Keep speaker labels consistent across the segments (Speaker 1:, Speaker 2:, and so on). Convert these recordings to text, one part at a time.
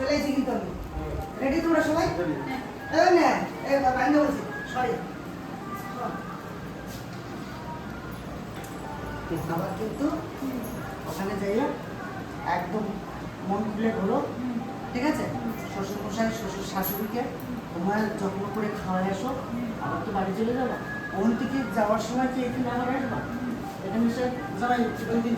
Speaker 1: চলে কিন্তু আমি। রেডি তোমরা সবাই? এই নে বলছি। সরি। আবার কিন্তু ওখানে যাইয়া একদম মন খুলে হলো। ঠিক আছে? শ্বশুর মশাই শ্বশুর শাশুড়িকে তোমার যত্ন করে খাওয়াই আসো। আবার তো বাড়ি চলে যাব। ওখান থেকে যাওয়ার সময় কি এখানে আবার আসবা? না দুই দিন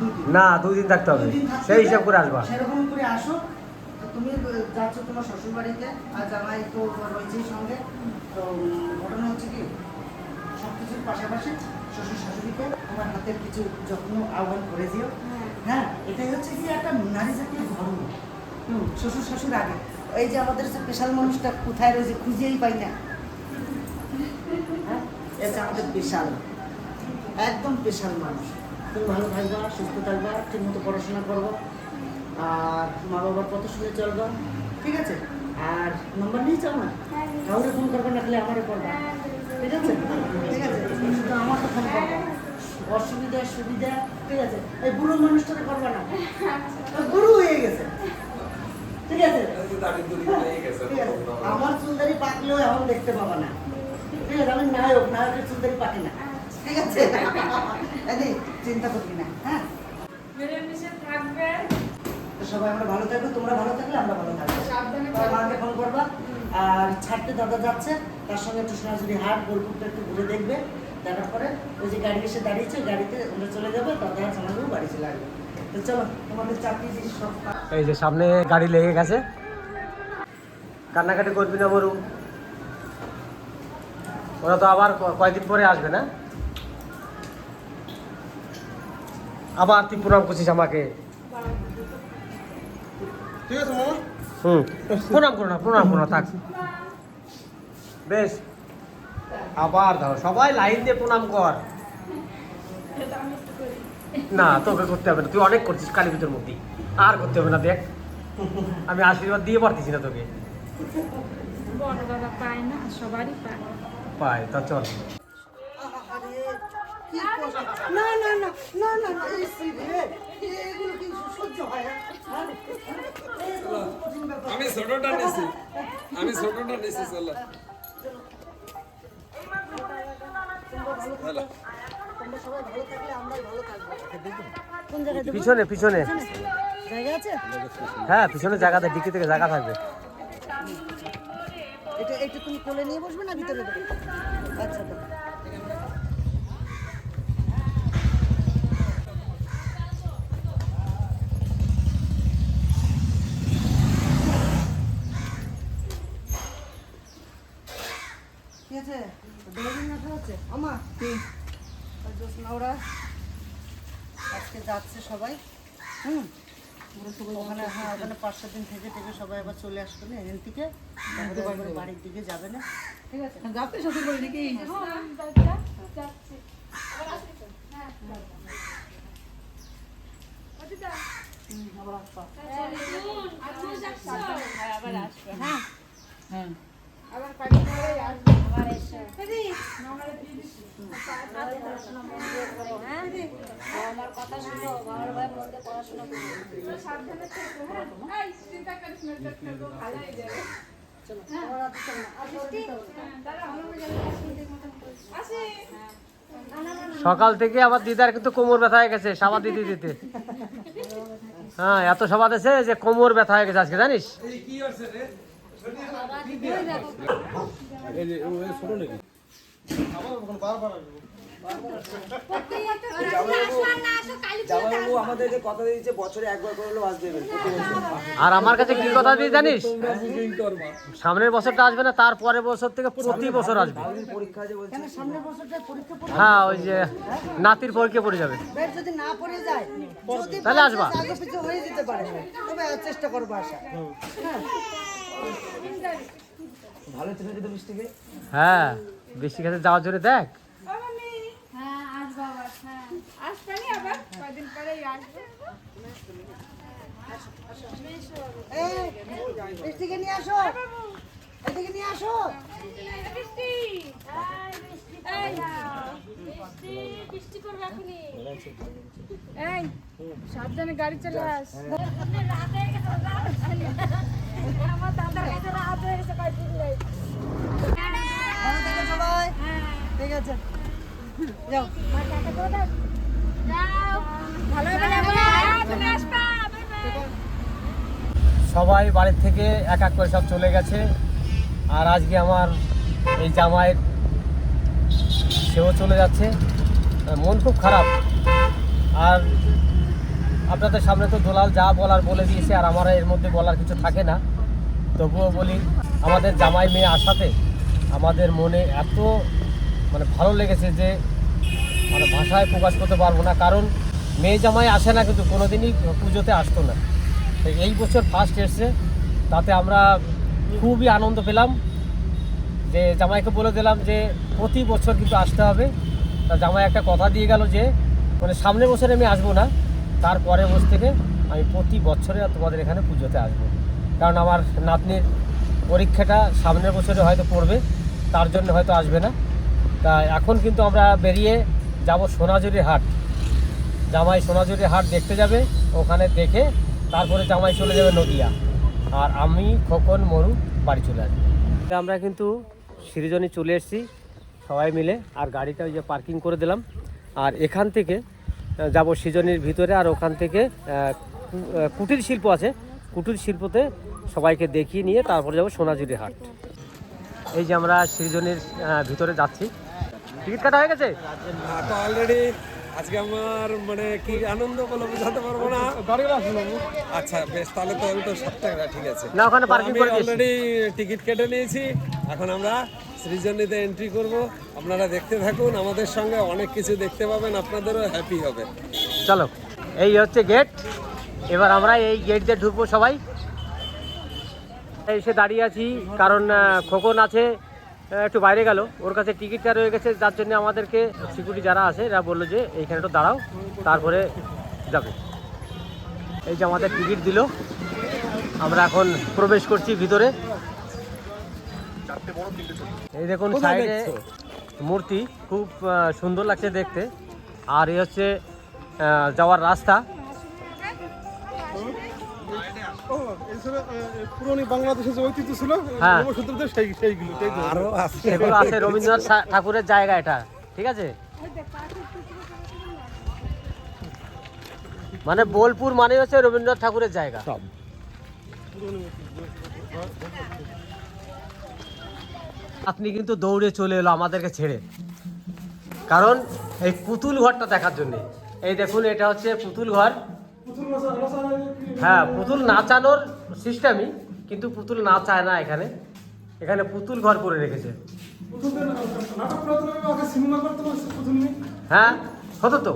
Speaker 1: দুই দিন।
Speaker 2: না দুই দিন থাকতে হবে। সেই হিসাব করে আসবা।
Speaker 1: সেরকম করে আসো। তুমি যাচ্ছ তোমার শ্বশুর বাড়িতে আর জামাই তো রয়েছেই সঙ্গে। তো ঘটনা হচ্ছে কি? সব কিছুর পাশাপাশি শ্বশুর শাশুড়িকে তোমার হাতের কিছু যত্ন আহ্বান করে দিও। হ্যাঁ এটাই হচ্ছে কি একটা নারী জাতির ধর্ম। শ্বশুর শাশুর আগে। এই যে আমাদের স্পেশাল মানুষটা কোথায় রয়েছে খুঁজেই পাই না। হ্যাঁ এটা আমাদের বিশাল একদম স্পেশাল মানুষ। তুমি ভালো থাকবা সুস্থ থাকবা ঠিক মতো পড়াশোনা করব। আর মা বাবার কথা শুনে চলবা ঠিক আছে? আর নম্বর নিয়ে যাও না। কাউরে ফোন করবে না খালি আমারে করবা ঠিক আছে? ঠিক আছে? শুধু আমাকে ফোন করবা। অসুবিধা সুবিধা ঠিক আছে? এই বুড়ো মানুষটাকে করবা না। বুড়ো হয়ে গেছে। ঠিক আছে? আমার সুন্দরী পাকলেও এখন দেখতে পাবা না। ঠিক আছে আমি নায়ক নায়কের সুন্দরী পাকি না। ঠিক আছে? চিন্তা করবি না হ্যাঁ? সবাই আমরা ভালো থাকব তোমরা ভালো থাকলে আমরা ভালো থাকব।
Speaker 3: সাবধানে
Speaker 1: মাকে ফোন করবা। আর ছাড়তে দাদা যাচ্ছে তার সঙ্গে একটু সোনাঝুরি হাট বোলপুরটা একটু ঘুরে দেখবে। দেখার পরে ওই যে গাড়ি এসে দাঁড়িয়েছে গাড়িতে ওরা চলে যাবে দাদা সোনাঝুরি বাড়ি চলে আসবে। তো চলো তোমাদের চাকরি জিনিস সব
Speaker 2: এই যে সামনে গাড়ি লেগে গেছে। কান্নাকাটি করবি না মরু ওরা তো আবার কয়েকদিন পরে আসবে না? আবার তুই প্রণাম করছিস আমাকে।
Speaker 4: ঠিক আছে মামা।
Speaker 2: হুম। প্রণাম করো না প্রণাম করো না থাক। বেশ। আবার ধরো সবাই লাইন দিয়ে প্রণাম কর। না তোকে করতে হবে না তুই অনেক করছিস কালী পুজোর মধ্যে আর করতে হবে না দেখ। আমি আশীর্বাদ দিয়ে পারতেছি না তোকে।
Speaker 3: বড় দাদা পায় না সবারই পায়।
Speaker 2: পাই তা চল
Speaker 1: আরে, কি কষ্ট। না না না না না না এই শ্রী এগুলো কি সহ্য হয় হ্যাঁ? হ্যাঁ? এগুলো কঠিন ব্যাপার।
Speaker 4: আমি ছোটটা নিছি আমি ছোটটা নিছি চলো?
Speaker 2: পিছনে পিছনে
Speaker 1: জায়গা আছে
Speaker 2: হ্যাঁ পিছনে জায়গাতে ডিকি থেকে জায়গা থাকবে
Speaker 1: এটা এটা তুমি কোলে নিয়ে বসবে না ভিতরে আচ্ছা আজকে যাচ্ছে সবাই। হুম। ওখানে হ্যাঁ ওখানে পাঁচ সাত দিন থেকে থেকে সবাই আবার চলে আসবে না এখান থেকে। বাড়ির দিকে যাবে না। ঠিক আছে? শ্বশুর বাড়ি নাকি? আবার আসবা।
Speaker 3: হ্যাঁ। হয়ে। তারা আমার আসে
Speaker 2: সকাল থেকে আবার দিদার কিন্তু কোমর ব্যথা হয়ে গেছে সাবা দিতে দিতে। হ্যাঁ এত সবা আছে যে কোমর ব্যথা হয়ে গেছে আজকে জানিস?
Speaker 5: বছরে একবার
Speaker 2: আর আমার কাছে কি কথা দিয়ে জানিস? সামনের বছরটা আসবে না তার পরের বছর থেকে প্রতি বছর আসবে। হ্যাঁ ওই যে নাতির পরীক্ষা পড়ে যাবে। তাহলে আসবা।
Speaker 1: হয়ে, চেষ্টা করব আসা
Speaker 5: ভালো ছিল কিন্তু বৃষ্টিকে
Speaker 2: হ্যাঁ বৃষ্টি খেতে যাওয়ার জন্য দেখ।
Speaker 3: হ্যাঁ আবার হ্যাঁ
Speaker 1: বৃষ্টিকে নিয়ে আসো। এদিকে নিয়ে আসো।
Speaker 3: এই সাবধানে গাড়ি চলে আস।
Speaker 6: আমার দাদার কাছে রাত হয়ে গেছে কয়দিন নেই
Speaker 1: ভালো থেকো সবাই। ঠিক আছে। যাও।
Speaker 6: যাও।
Speaker 3: ভালো হবে না বলে তুমি আসবা
Speaker 2: সবাই বাড়ির থেকে এক এক করে সব চলে গেছে। আর আজকে আমার এই জামাইয়ের সেও চলে যাচ্ছে। মন খুব খারাপ। আর আপনাদের সামনে তো দোলাল যা বলার বলে দিয়েছে, আর আমার এর মধ্যে বলার কিছু থাকে না। তবুও বলি, আমাদের জামাই মেয়ে আসাতে আমাদের মনে এত মানে ভালো লেগেছে যে মানে ভাষায় প্রকাশ করতে পারব না। কারণ মেয়ে জামাই আসে না, কিন্তু কোনোদিনই পুজোতে আসতো না। তো এই বছর ফার্স্ট এসছে, তাতে আমরা খুবই আনন্দ পেলাম। যে জামাইকে বলে দিলাম যে প্রতি বছর কিন্তু আসতে হবে। তা জামাই একটা কথা দিয়ে গেল যে মানে সামনের বছরে আমি আসব না, তার পরের বছর থেকে আমি প্রতি বছরে তোমাদের এখানে পুজোতে আসব। কারণ আমার নাতনির পরীক্ষাটা সামনের বছরে হয়তো পড়বে, তার জন্য হয়তো আসবে না। তা এখন কিন্তু আমরা বেরিয়ে যাব সোনাঝুরি হাট। জামাই সোনাঝুরি হাট দেখতে যাবে, ওখানে দেখে তারপরে জামাই চলে যাবে নদিয়া। আর আমি খোকন মরু বাড়ি চলে আসব। আমরা কিন্তু সিরিজনে চলে এসেছি সবাই মিলে আর গাড়িটা ওই যে পার্কিং করে দিলাম। আর এখান থেকে যাব সিজনের ভিতরে আর ওখান থেকে কুটির শিল্প আছে। কুটির শিল্পতে সবাইকে দেখিয়ে নিয়ে তারপরে যাব সোনাঝুরি হাট। এই যে আমরা সৃজনের ভিতরে যাচ্ছি। টিকিট কাটা হয়ে গেছে?
Speaker 4: হ্যাঁ, অলরেডি আজকে আমার মানে কি আনন্দ বলে বোঝাতে পারব না। আচ্ছা বেশ তাহলে তো আমি তো সব টাকা ঠিক আছে।
Speaker 2: না ওখানে পার্কিং করে
Speaker 4: অলরেডি টিকিট কেটে নিয়েছি। এখন আমরা সৃজনীতে এন্ট্রি করব। আপনারা দেখতে থাকুন আমাদের সঙ্গে অনেক কিছু দেখতে পাবেন আপনাদেরও হ্যাপি হবে।
Speaker 2: চলো এই হচ্ছে গেট এবার আমরা এই গেট দিয়ে ঢুকবো সবাই। এসে দাঁড়িয়ে আছি কারণ খোকন আছে। একটু বাইরে গেল। ওর কাছে টিকিটটা রয়ে গেছে যার জন্য আমাদেরকে সিকিউরিটি যারা আছে এরা বলল যে এইখানে একটু দাঁড়াও তারপরে যাবে। এই যে আমাদের টিকিট দিল। আমরা এখন প্রবেশ করছি ভিতরে। এই দেখুন সাইডে মূর্তি খুব সুন্দর লাগছে দেখতে। আর এই হচ্ছে যাওয়ার রাস্তা।
Speaker 4: আছে।
Speaker 2: সেগুলো আছে রবীন্দ্রনাথ ঠাকুরের জায়গা এটা ঠিক আছে? মানে বোলপুর মানে হচ্ছে রবীন্দ্রনাথ ঠাকুরের জায়গা। আপনি কিন্তু দৌড়ে চলে এলো আমাদেরকে ছেড়ে। কারণ এই পুতুল ঘরটা দেখার জন্য। এই দেখুন এটা হচ্ছে পুতুল ঘর। হ্যাঁ পুতুল নাচানোর সিস্টেমই কিন্তু পুতুল না চায় না এখানে। এখানে পুতুল ঘর করে রেখেছে। হ্যাঁ হতো তো?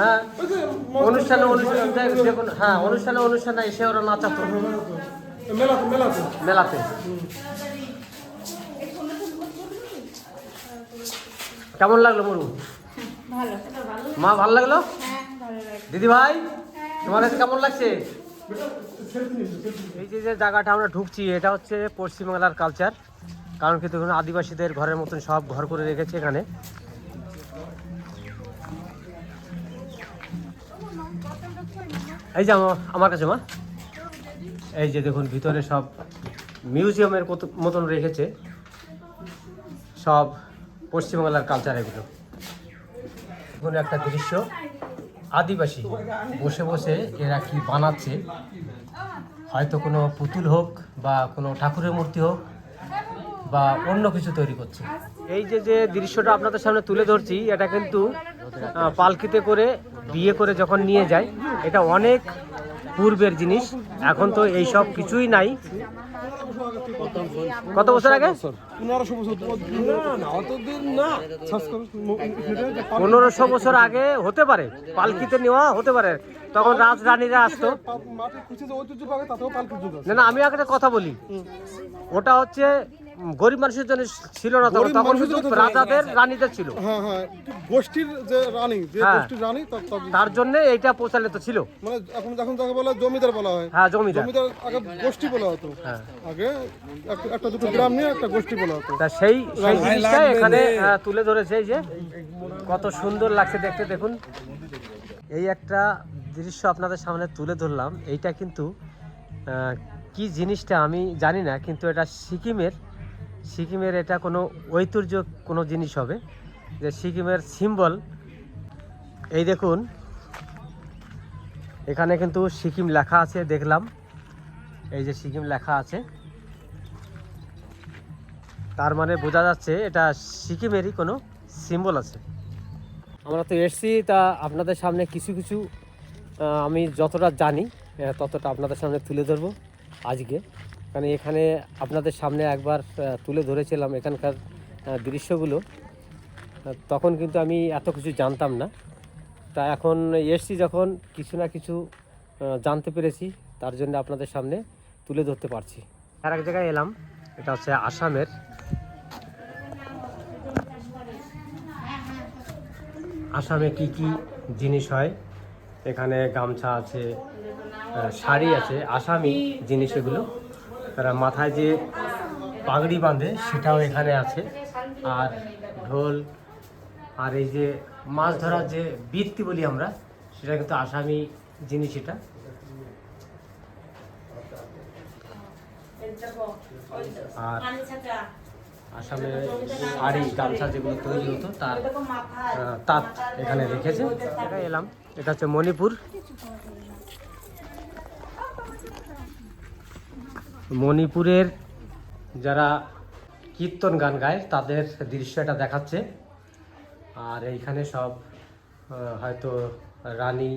Speaker 2: হ্যাঁ।
Speaker 7: ওই যে মস্ত
Speaker 2: অনুষ্ঠানে অনুষ্ঠানে দেখুন হ্যাঁ অনুষ্ঠানে অনুষ্ঠানে এসে ওরা নাচাতো।
Speaker 7: মেলাতে মেলাতে।
Speaker 2: মেলাতে। কেমন লাগল মরু? মা ভালো লাগল?
Speaker 3: হ্যাঁ
Speaker 2: দিদি ভাই তোমার কাছে কেমন লাগছে? এই যে যে জায়গাটা আমরা ঢুকছি, এটা হচ্ছে পশ্চিমবাংলার কালচার কারণ কি দেখুন, আদিবাসীদের ঘরের মতন সব ঘর করে রেখেছে এখানে। এই যে আমা- আমার কাছে মা। এই যে দেখুন, ভিতরে সব মিউজিয়ামের মতন রেখেছে। সব পশ্চিমবাংলার কালচার এগুলো। এখন একটা দৃশ্য। আদিবাসী বসে বসে এরা কি বানাচ্ছে? হয়তো কোনো পুতুল হোক বা কোনো ঠাকুরের মূর্তি হোক বা অন্য কিছু তৈরি করছে। এই যে যে দৃশ্যটা আপনাদের সামনে তুলে ধরছি, এটা কিন্তু পালকিতে করে বিয়ে করে যখন নিয়ে যায়, এটা অনেক পূর্বের জিনিস, এখন তো এই সব কিছুই নাই। কত বছর আগে?
Speaker 7: পনেরোশো বছর।
Speaker 2: পনেরোশো আগে হতে পারে পালকিতে নেওয়া হতে পারে। তখন
Speaker 7: রাজ রানীরা আসতো
Speaker 2: না আমি আগে কথা বলি। ওটা হচ্ছে গরিব মানুষের জন্য ছিল না তখন তখন শুধু রাজাদের রানীদের ছিল।
Speaker 7: হ্যাঁ হ্যাঁ গোষ্ঠীর যে রানী যে
Speaker 2: হ্যাঁ।
Speaker 7: গোষ্ঠীর রানী তার-
Speaker 2: জন্য এইটা প্রচলিত ছিল।
Speaker 7: মানে এখন যখন তাকে বলা জমিদার বলা হয়
Speaker 2: হ্যাঁ জমিদার।
Speaker 7: জমিদার আগে গোষ্ঠী বলা হতো।
Speaker 2: হ্যাঁ।
Speaker 7: আগে একটা- দুটো গ্রাম নিয়ে একটা গোষ্ঠী বলা হতো।
Speaker 2: তা সেই সেই জিনিসটা এখানে। তুলে ধরেছে এই যে কত সুন্দর লাগছে দেখতে। দেখুন এই একটা দৃশ্য আপনাদের সামনে তুলে ধরলাম। এইটা কিন্তু আহ, কি জিনিসটা আমি জানি না কিন্তু এটা সিকিমের সিকিমের এটা কোনো ঐতিহ্য কোনো জিনিস হবে। যে সিকিমের সিম্বল, এই দেখুন, এখানে কিন্তু সিকিম লেখা আছে, দেখলাম। এই যে সিকিম লেখা আছে। তার মানে বোঝা যাচ্ছে এটা সিকিমেরই কোনো সিম্বল আছে। আমরা তো এসছি, তা আপনাদের সামনে কিছু কিছু আমি যতটা জানি ততটা আপনাদের সামনে তুলে ধরবো আজকে। কারণ এখানে আপনাদের সামনে একবার তুলে ধরেছিলাম এখানকার দৃশ্যগুলো। তখন কিন্তু আমি এত কিছু জানতাম না। তা এখন এসছি যখন কিছু না কিছু জানতে পেরেছি, তার জন্য আপনাদের সামনে তুলে ধরতে পারছি। আর এক জায়গায় এলাম, এটা হচ্ছে আসামের। আসামে কি কি জিনিস হয়? এখানে গামছা আছে শাড়ি আছে, আসামি জিনিস এগুলো। তারা মাথায় যে পাগড়ি বাঁধে সেটাও এখানে আছে। আর ঢোল আর এই যে মাছ ধরার যে বৃত্তি বলি আমরা সেটা কিন্তু আসামি জিনিস এটা। আর আসামে শাড়ি গামছা যেগুলো তৈরি হতো তার তাঁত এখানে রেখেছে। এলাম। এটা হচ্ছে মণিপুর। মণিপুরের যারা কীর্তন গান গায়, তাদের দৃশ্য এটা দেখাচ্ছে। আর এইখানে সব হয়তো রানী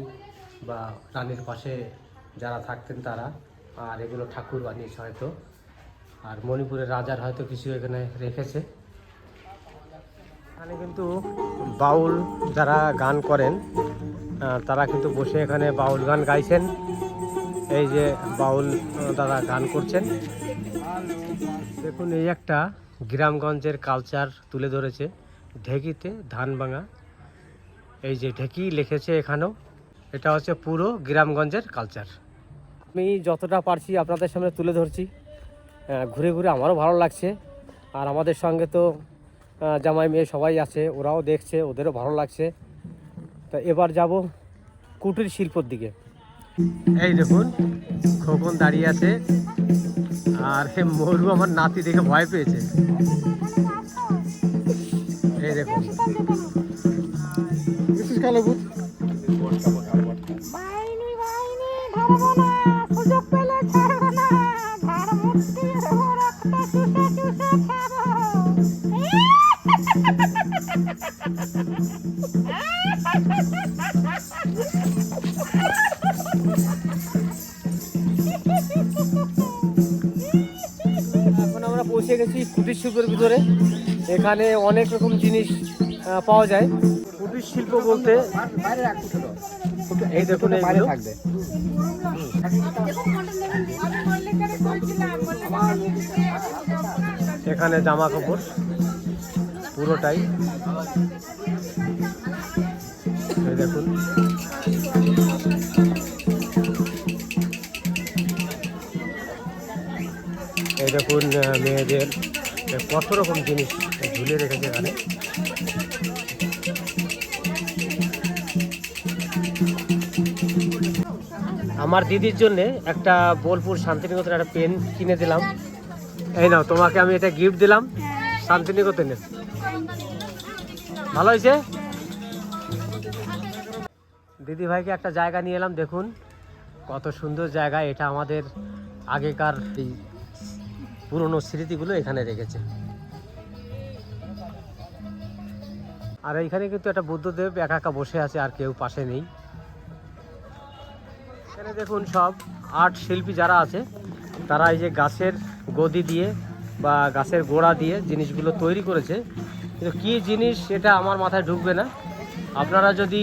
Speaker 2: বা রানীর পাশে যারা থাকতেন তারা, আর এগুলো ঠাকুর বানিয়েছে হয়তো। আর মণিপুরের রাজার হয়তো কিছু এখানে রেখেছে। এখানে কিন্তু বাউল যারা গান করেন তারা কিন্তু বসে এখানে বাউল গান গাইছেন। এই যে বাউল দাদা গান করছেন। দেখুন, এই একটা গ্রামগঞ্জের কালচার তুলে ধরেছে ঢেকিতে ধান ভাঙা এই যে ঢেকি লিখেছে এখানেও, এটা হচ্ছে পুরো গ্রামগঞ্জের কালচার আমি যতটা পারছি আপনাদের সামনে তুলে ধরছি। ঘুরে ঘুরে আমারও ভালো লাগছে। আর আমাদের সঙ্গে তো জামাই মেয়ে সবাই আছে, ওরাও দেখছে, ওদেরও ভালো লাগছে। তা এবার যাব কুটির শিল্পর দিকে। এই দেখুন, খোকন দাঁড়িয়ে আছে। আর হে মরু আমার নাতি দেখে ভয় পেয়েছে। এই দেখুন।
Speaker 7: কালো
Speaker 2: এখানে অনেক রকম জিনিস পাওয়া যায়। কুটির শিল্প বলতে এই দেখুন এখানে জামা কাপড় পুরোটাই। এই দেখুন। এই দেখুন মেয়েদের কত রকম জিনিস। ঝুলে রেখেছে এখানে। আমার দিদির জন্য একটা বোলপুর শান্তিনিকেতনের একটা পেন কিনে দিলাম। এই নাও, তোমাকে আমি এটা গিফট দিলাম শান্তিনিকেতনের ভালো হয়েছে? দিদি ভাইকে একটা জায়গা নিয়ে এলাম, দেখুন। কত সুন্দর জায়গা, এটা আমাদের আগেকার এই পুরনো স্মৃতিগুলো এখানে রেখেছে। আর এইখানে কিন্তু একটা বুদ্ধদেব একা একা বসে আছে, আর কেউ পাশে নেই। এখানে দেখুন সব আর্ট শিল্পী যারা আছে, তারা এই যে গাছের গদি দিয়ে বা গাছের গোড়া দিয়ে জিনিসগুলো তৈরি করেছে। কিন্তু কী জিনিস এটা আমার মাথায় ঢুকবে না। আপনারা যদি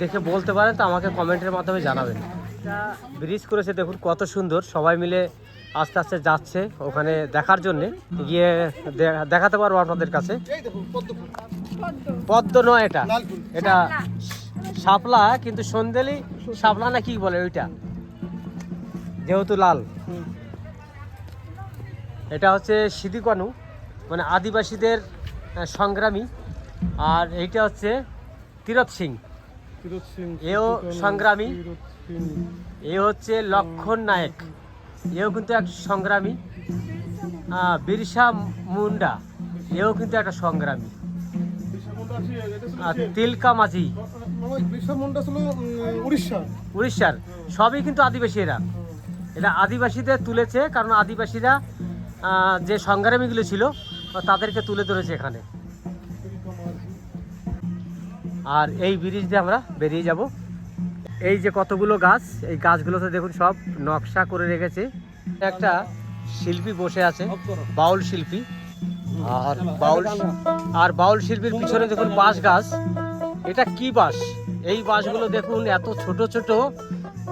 Speaker 2: দেখে বলতে পারেন, তো আমাকে কমেন্টের মাধ্যমে জানাবেন। ব্রিজ করেছে দেখুন, কত সুন্দর। সবাই মিলে আস্তে আস্তে যাচ্ছে ওখানে দেখার জন্যে। গিয়ে দেখাতে পারব আপনাদের কাছে। পদ্ম নয় এটা। এটা শাপলা কিন্তু সন্দেলি শাপলা না কি বলে ওইটা? যেহেতু লাল। এটা হচ্ছে সিদিকানু মানে আদিবাসীদের সংগ্রামী। আর এইটা হচ্ছে তীরথ সিং। এও সংগ্রামী। এ হচ্ছে লক্ষণ নায়ক। এও কিন্তু এক সংগ্রামী। বিরসা মুন্ডা। এও কিন্তু একটা সংগ্রামী। আর তিলকা মাঝি। উড়িষ্যার। সবই কিন্তু আদিবাসী এরা এটা আদিবাসীদের তুলেছে কারণ আদিবাসীরা যে সংগ্রামীগুলো ছিল তাদেরকে তুলে ধরেছে এখানে। আর এই ব্রিজ দিয়ে আমরা বেরিয়ে যাব। এই যে কতগুলো গাছ এই গাছগুলোতে দেখুন সব নকশা করে রেখেছে। একটা শিল্পী বসে আছে বাউল শিল্পী। আর বাউল আর বাউল শিল্পীর পিছনে দেখুন বাঁশ গাছ। এটা কি বাঁশ? এই বাঁশগুলো দেখুন, এত ছোট ছোট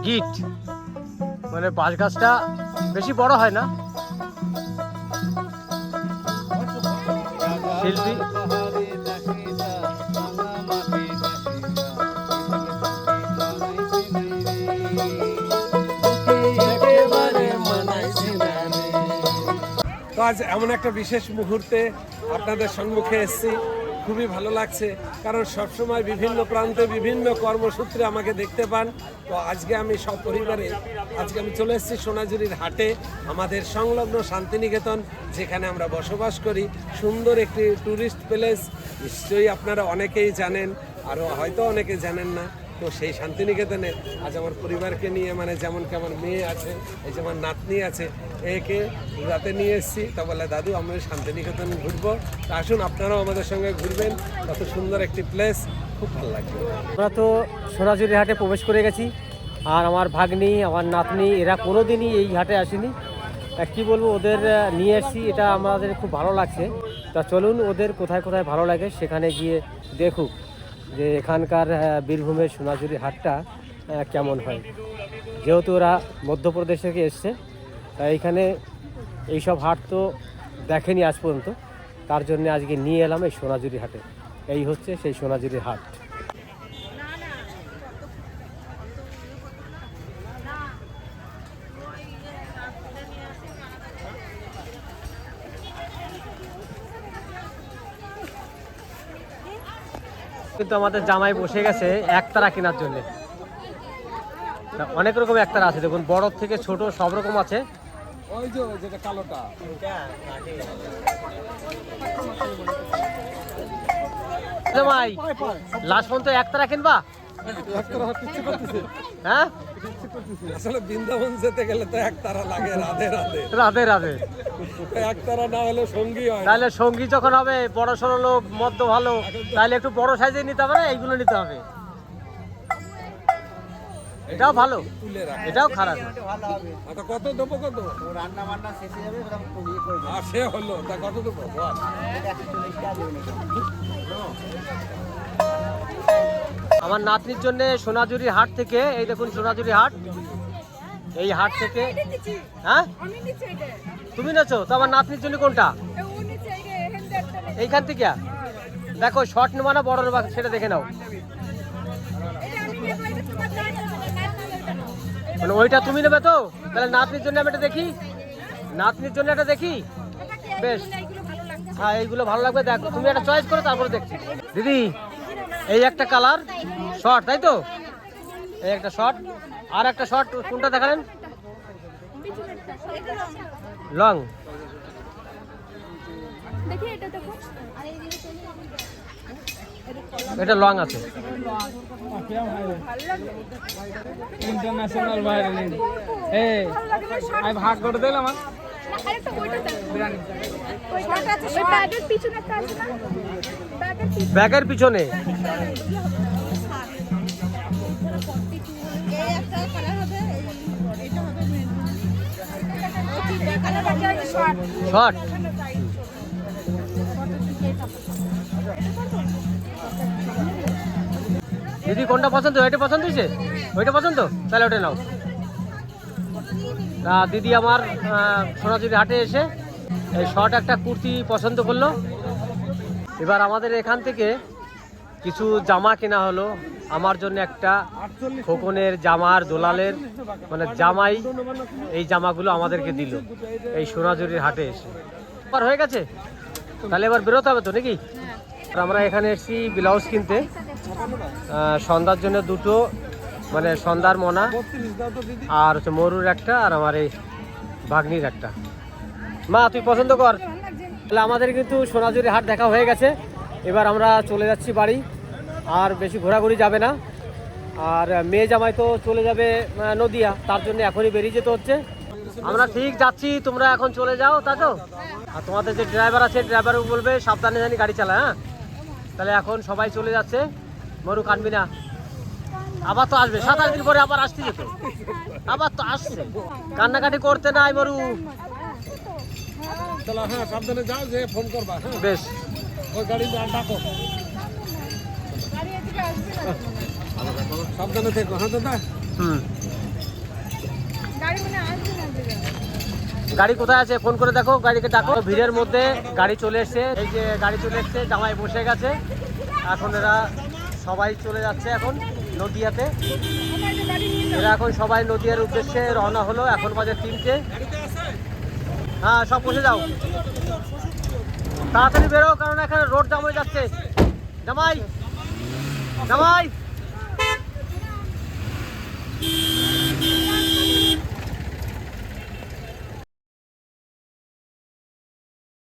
Speaker 2: গিট। মানে বাঁশ গাছটা বেশি বড় হয় না? শিল্পী
Speaker 4: আজ এমন একটা বিশেষ মুহূর্তে আপনাদের সম্মুখে এসেছি। খুবই ভালো লাগছে, কারণ সবসময় বিভিন্ন প্রান্তে বিভিন্ন কর্মসূত্রে আমাকে দেখতে পান। তো আজকে আমি সপরিবারে, আজকে আমি চলে এসেছি সোনাঝুরির হাটে, আমাদের সংলগ্ন শান্তিনিকেতন, যেখানে আমরা বসবাস করি। সুন্দর একটি ট্যুরিস্ট প্লেস নিশ্চয়ই আপনারা অনেকেই জানেন আরও হয়তো অনেকে জানেন না। তো সেই শান্তিনিকেতনে আজ আমার পরিবারকে নিয়ে মানে যেমন কি আমার মেয়ে আছে, এই যে আমার নাতনি আছে, একে রাতে নিয়ে এসেছি। তা বলে, দাদু, আমরা শান্তিনিকেতন ঘুরবো। তা আসুন, আপনারাও আমাদের সঙ্গে ঘুরবেন। কত সুন্দর একটি প্লেস খুব ভালো লাগবে।
Speaker 2: আমরা তো সোনাঝুরি হাটে প্রবেশ করে গেছি। আর আমার ভাগ্নি, আমার নাতনি, এরা কোনো দিনই এই হাটে আসেনি। কী বলব, ওদের নিয়ে এসেছি, এটা আমাদের খুব ভালো লাগছে। তা চলুন, ওদের কোথায় কোথায় ভালো লাগে, সেখানে গিয়ে দেখুক। যে এখানকার বীরভূমের সোনাঝুরি হাটটা কেমন হয়? যেহেতু ওরা মধ্যপ্রদেশ থেকে এসছে তাই এখানে এইসব হাট তো দেখেনি আজ পর্যন্ত। তার জন্য আজকে নিয়ে এলাম এই সোনাঝুরি হাটে। এই হচ্ছে সেই সোনাঝুরি হাট। কিন্তু আমাদের জামাই বসে গেছে একতারা কেনার জন্য। অনেক রকম একতারা আছে দেখুন বড় থেকে ছোট সব রকম আছে।
Speaker 4: ওই যে যেটা কালোটা।
Speaker 2: জামাই লাস্ট পর্যন্ত একতারা কিনবা? হ্যাঁ?
Speaker 4: আসলে বৃন্দাবন যেতে গেলে তো এক তারা লাগে রাধে রাধে।
Speaker 2: রাধে রাধে।
Speaker 4: এক তারা না হলে সঙ্গী হয়।
Speaker 2: তাহলে সঙ্গী যখন হবে বড় সড়ো লোক মদ্য ভালো তাহলে একটু বড় সাইজে নিতে হবে না? এইগুলো নিতে হবে। এটাও ভালো। এটাও খারাপ।
Speaker 4: আচ্ছা কত দেবো কত?
Speaker 1: রান্না বান্না শেষে যাবে
Speaker 4: আর সে হলো তা কত দেবো? বল।
Speaker 2: আমার নাতনির জন্য সোনাঝুরি হাট থেকে এই দেখুন সোনাঝুরি হাট। এই হাট থেকে হ্যাঁ? তুমি নেছো? তো আমার নাতনির জন্য কোনটা। এইখান থেকে? দেখো শর্ট নেবা না বড় নেবা সেটা দেখে নাও। মানে ওইটা তুমি নেবে তো? তাহলে নাতনির জন্য আমি এটা দেখি? নাতনির জন্য এটা দেখি? বেশ। হ্যাঁ এইগুলো ভালো লাগবে দেখো। তুমি একটা চয়েস করো তারপরে দেখছি। দিদি এই একটা কালার শর্ট, তাই তো? এই একটা শর্ট। আর একটা শর্ট, কোনটা দেখালেন? লং।
Speaker 3: এটা
Speaker 2: লং আছে।
Speaker 8: ইন্টারন্যাশনাল ভাইরাল এই ভাগ করে দিলাম আমার
Speaker 3: ওইটা ব্যাগের পিছনে একটা আছে না? ব্যাগের পিছনে।
Speaker 2: ব্যাগের পিছনে?
Speaker 3: এই একটা কালার হবে এটা হবে মেন কালার বাজার শর্ট
Speaker 2: শর্ট দিদি কোনটা পছন্দ? এটা পছন্দ হয়েছে? ওইটা পছন্দ? তাহলে ওটা নাও। দিদি আমার সোনাঝুরি হাটে এসে এই শর্ট একটা কুর্তি পছন্দ করল। এবার আমাদের এখান থেকে কিছু জামা কেনা হলো। আমার জন্য একটা খোকনের জামার দোলালের মানে জামাই এই জামাগুলো আমাদেরকে দিল এই সোনাঝুরির হাটে এসে। এবার হয়ে গেছে? তাহলে এবার বেরোতে হবে তো নাকি? আর আমরা এখানে এসেছি ব্লাউজ কিনতে। সন্ধ্যার জন্য দুটো মানে সন্ধ্যার মোনা আর হচ্ছে মরুর একটা আর আমার এই ভাগ্নির একটা। মা তুই পছন্দ কর। তাহলে আমাদের কিন্তু সোনাঝুরি হাট দেখা হয়ে গেছে। এবার আমরা চলে যাচ্ছি বাড়ি। আর বেশি ঘোরাঘুরি যাবে না। আর মেয়ে জামাই তো চলে যাবে নদিয়া। তার জন্য এখনই বেরিয়ে যেতে হচ্ছে। আমরা ঠিক যাচ্ছি তোমরা এখন চলে যাও তা তো? আর তোমাদের যে ড্রাইভার আছে ড্রাইভার বলবে সাবধানে জানি গাড়ি চালা হ্যাঁ? তাহলে এখন সবাই চলে যাচ্ছে। মরু কানবি না। আবার তো আসবে। সাত আট দিন পরে আবার আসতে যেত। আবার তো আসছে। কান্নাকাটি করতে নাই মরু
Speaker 4: চলো হ্যাঁ সাবধানে যাও যে ফোন করবা হ্যাঁ।
Speaker 2: বেশ।
Speaker 4: ওই গাড়ি ডাকো।
Speaker 3: গাড়ি এদিকে আসবে না।
Speaker 4: সাবধানে থেকো হ্যাঁ দাদা?
Speaker 2: হুম।
Speaker 3: গাড়ি মানে আসবে না দিদি।
Speaker 2: গাড়ি কোথায় আছে? ফোন করে দেখো গাড়িকে ডাকো। ভিড়ের মধ্যে গাড়ি চলে এসছে। এই যে গাড়ি চলে এসছে জামাই বসে গেছে। এখন এরা সবাই চলে যাচ্ছে এখন। নদিয়াতে। এরা এখন সবাই নদিয়ার উদ্দেশ্যে রওনা হলো, এখন বাজে তিনটে। হ্যাঁ সব বসে যাও। তাড়াতাড়ি বেরো, কারণ এখানে রোড জাম হয়ে যাচ্ছে। জামাই জামাই।